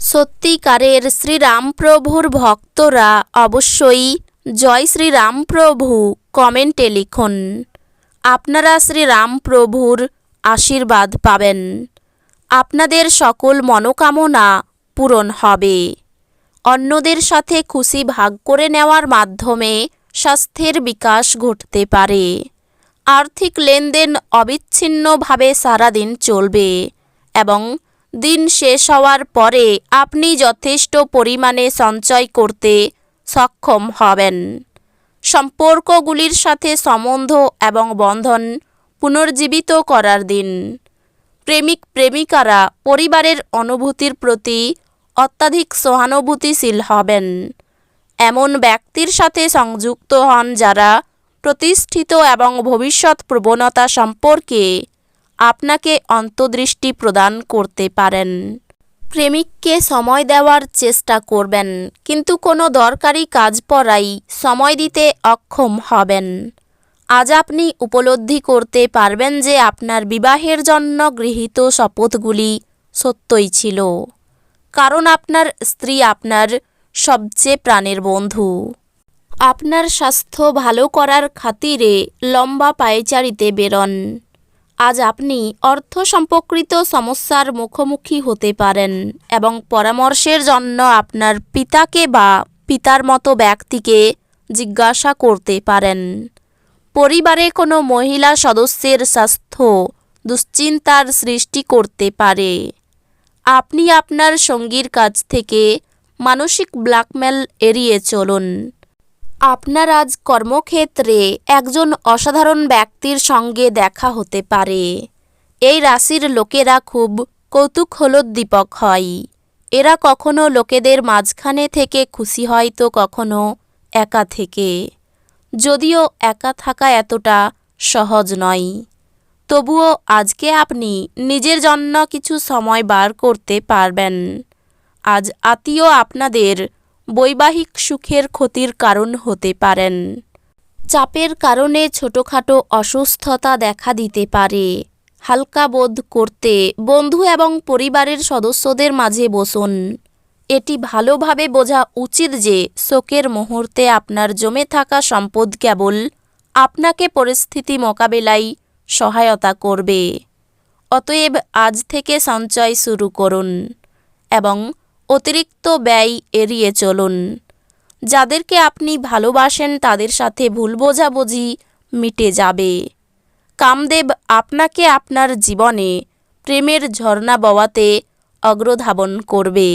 সত্যিকারের শ্রীরামপ্রভুর ভক্তরা অবশ্যই জয় শ্রীরামপ্রভু কমেন্টে লিখুন। আপনারা শ্রীরামপ্রভুর আশীর্বাদ পাবেন। আপনাদের সকল মনোকামনা পূরণ হবে। অন্যদের সাথে খুশি ভাগ করে নেওয়ার মাধ্যমে স্বাস্থ্যের বিকাশ ঘটতে পারে। আর্থিক লেনদেন অবিচ্ছিন্নভাবে সারাদিন চলবে এবং দিন শেষ হওয়ার পরে আপনি যথেষ্ট পরিমাণে সঞ্চয় করতে সক্ষম হবেন। সম্পর্কগুলির সাথে সম্বন্ধ এবং বন্ধন পুনর্জীবিত করার দিন। প্রেমিক প্রেমিকারা পরিবারের অনুভূতির প্রতি অত্যাধিক সহানুভূতিশীল হবেন। এমন ব্যক্তির সাথে সংযুক্ত হন যারা প্রতিষ্ঠিত এবং ভবিষ্যৎ প্রবণতা সম্পর্কে আপনাকে অন্তর্দৃষ্টি প্রদান করতে পারেন। প্রেমিককে সময় দেওয়ার চেষ্টা করবেন, কিন্তু কোনো দরকারি কাজ পড়াই সময় দিতে অক্ষম হবেন। আজ আপনি উপলব্ধি করতে পারবেন যে আপনার বিবাহের জন্য গৃহীত শপথগুলি সত্যই ছিল, কারণ আপনার স্ত্রী আপনার সবচেয়ে প্রাণের বন্ধু। আপনার স্বাস্থ্য ভালো করার খাতিরে লম্বা পায়চারিতে বেরন। আজ আপনি অর্থ সম্পর্কিত সমস্যার মুখোমুখি হতে পারেন এবং পরামর্শের জন্য আপনার পিতাকে বা পিতার মতো ব্যক্তিকে জিজ্ঞাসা করতে পারেন। পরিবারে কোনো মহিলা সদস্যের স্বাস্থ্য দুশ্চিন্তার সৃষ্টি করতে পারে। আপনি আপনার সঙ্গীর কাছ থেকে মানসিক ব্ল্যাকমেল এড়িয়ে চলুন। আপনার আজ কর্মক্ষেত্রে একজন অসাধারণ ব্যক্তির সঙ্গে দেখা হতে পারে। এই রাশির লোকেরা খুব কৌতূহলোদ্দীপক হয়। এরা কখনো লোকেদের মাঝখানে থেকে খুশি হয় তো কখনো একা থেকে। যদিও একা থাকা এতটা সহজ নয়। তবুও আজকে আপনি নিজের জন্য কিছু সময় বার করতে পারবেন। আজ আত্মীয় আপনাদের বৈবাহিক সুখের ক্ষতির কারণ হতে পারেন। চাপের কারণে ছোটোখাটো অসুস্থতা দেখা দিতে পারে। হালকা বোধ করতে বন্ধু এবং পরিবারের সদস্যদের মাঝে বসুন। এটি ভালোভাবে বোঝা উচিত যে শোকের মুহূর্তে আপনার জমে থাকা সম্পদ কেবল আপনাকে পরিস্থিতি মোকাবেলায় সহায়তা করবে। অতএব আজ থেকে সঞ্চয় শুরু করুন এবং অতিরিক্ত ব্যয় এড়িয়ে চলুন। যাদেরকে আপনি ভালোবাসেন, তাদের সাথে ভুল বোঝাবুঝি মিটে যাবে। কামদেব আপনাকে আপনার জীবনে প্রেমের ঝর্ণা বওয়াতে অগ্রধাবন করবে।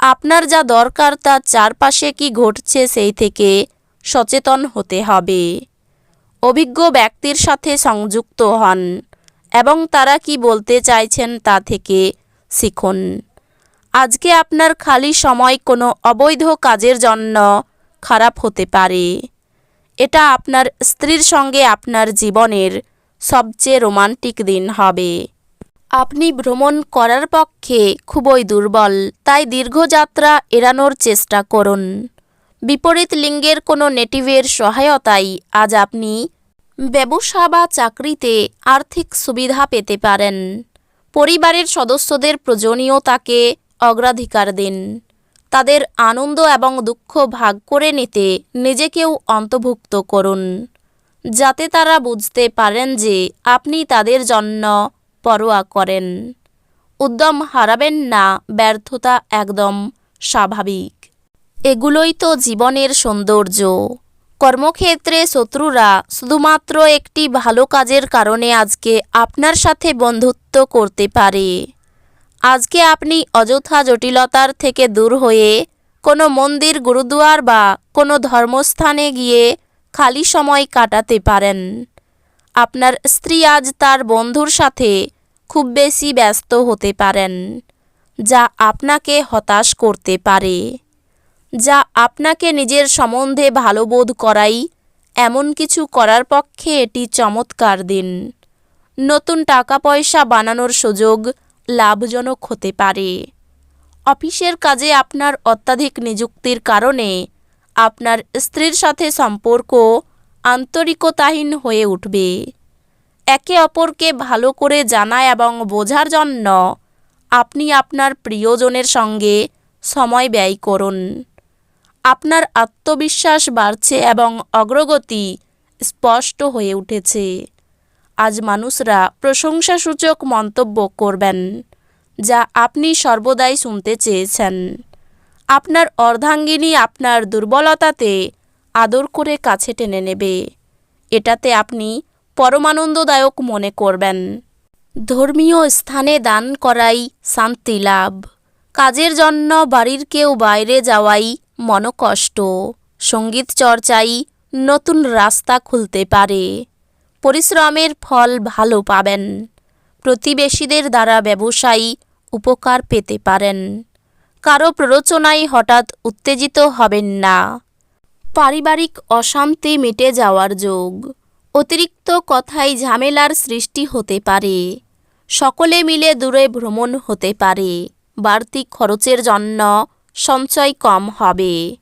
আপনার যা দরকার তা চারপাশে কি ঘটছে সেই থেকে সচেতন হতে হবে। অভিজ্ঞ ব্যক্তির সাথে সংযুক্ত হন এবং তারা কি বলতে চাইছেন তা থেকে শিখুন। আজকে আপনার খালি সময় কোনো অবৈধ কাজের জন্য খারাপ হতে পারে। এটা আপনার স্ত্রীর সঙ্গে আপনার জীবনের সবচেয়ে রোমান্টিক দিন হবে। আপনি ভ্রমণ করার পক্ষে খুবই দুর্বল, তাই দীর্ঘযাত্রা এড়ানোর চেষ্টা করুন। বিপরীত লিঙ্গের কোনো নেটিভের সহায়তায় আজ আপনি ব্যবসা বা চাকরিতে আর্থিক সুবিধা পেতে পারেন। পরিবারের সদস্যদের প্রয়োজনীয়তাকে অগ্রাধিকার দিন। তাদের আনন্দ এবং দুঃখ ভাগ করে নিতে নিজেকেও অন্তর্ভুক্ত করুন, যাতে তারা বুঝতে পারেন যে আপনি তাদের জন্য পরোয়া করেন। উদ্যম হারাবেন না, ব্যর্থতা একদম স্বাভাবিক। এগুলোই তো জীবনের সৌন্দর্য। কর্মক্ষেত্রে শত্রুরা শুধুমাত্র একটি ভালো কাজের কারণে আজকে আপনার সাথে বন্ধুত্ব করতে পারে। আজকে আপনি অযথা জটিলতার থেকে দূর হয়ে কোনো মন্দির, গুরুদুয়ার বা কোনো ধর্মস্থানে গিয়ে খালি সময় কাটাতে পারেন। আপনার স্ত্রী আজ তার বন্ধুর সাথে খুব বেশি ব্যস্ত হতে পারেন, যা আপনাকে হতাশ করতে পারে। যা আপনাকে নিজের সম্বন্ধে ভালো বোধ করাই, এমন কিছু করার পক্ষে এটি চমৎকার দিন। নতুন টাকা পয়সা বানানোর সুযোগ লাভজনক হতে পারে। অফিসের কাজে আপনার অত্যাধিক নিযুক্তির কারণে আপনার স্ত্রীর সাথে সম্পর্ক আন্তরিকতাহীন হয়ে উঠবে। একে অপরকে ভালো করে জানা এবং বোঝার জন্য আপনি আপনার প্রিয়জনের সঙ্গে সময় ব্যয় করুন। আপনার আত্মবিশ্বাস বাড়ছে এবং অগ্রগতি স্পষ্ট হয়ে উঠেছে। আজ মানুষরা প্রশংসাসূচক মন্তব্য করবেন, যা আপনি সর্বদাই শুনতে চেয়েছেন। আপনার অর্ধাঙ্গিনী আপনার দুর্বলতাতে আদর করে কাছে টেনে নেবে। এটাতে আপনি পরমানন্দদায়ক মনে করবেন। ধর্মীয় স্থানে দান করাই শান্তি লাভ। কাজের জন্য বাড়ির কেউ বাইরে যাওয়াই মনকষ্ট। সংগীত চর্চাই নতুন রাস্তা খুলতে পারে। পরিশ্রমের ফল ভালো পাবেন। প্রতিবেশীদের দ্বারা ব্যবসায়ী উপকার পেতে পারেন। কারও প্ররোচনায় হঠাৎ উত্তেজিত হবেন না। পারিবারিক অশান্তি মিটে যাওয়ার যোগ। অতিরিক্ত কথায় ঝামেলার সৃষ্টি হতে পারে। সকলে মিলে দূরে ভ্রমণ হতে পারে। বাড়তি খরচের জন্য সঞ্চয় কম হবে।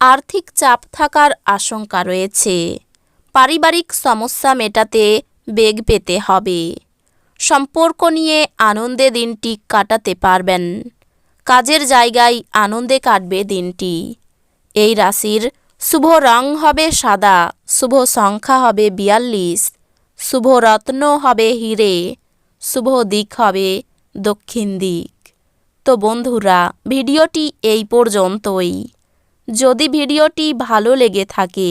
আর্থিক চাপ থাকার আশঙ্কা রয়েছে। পারিবারিক সমস্যা মেটাতে বেগ পেতে হবে। সম্পর্ক নিয়ে আনন্দে দিনটি কাটাতে পারবেন। কাজের জায়গায় আনন্দে কাটবে দিনটি। এই রাশির শুভ রং হবে সাদা, শুভ সংখ্যা হবে বিয়াল্লিশ, শুভ রত্ন হবে হিরে, শুভ দিক হবে দক্ষিণ দিক। তো বন্ধুরা, ভিডিওটি এই পর্যন্তই। যদি ভিডিওটি ভালো লেগে থাকে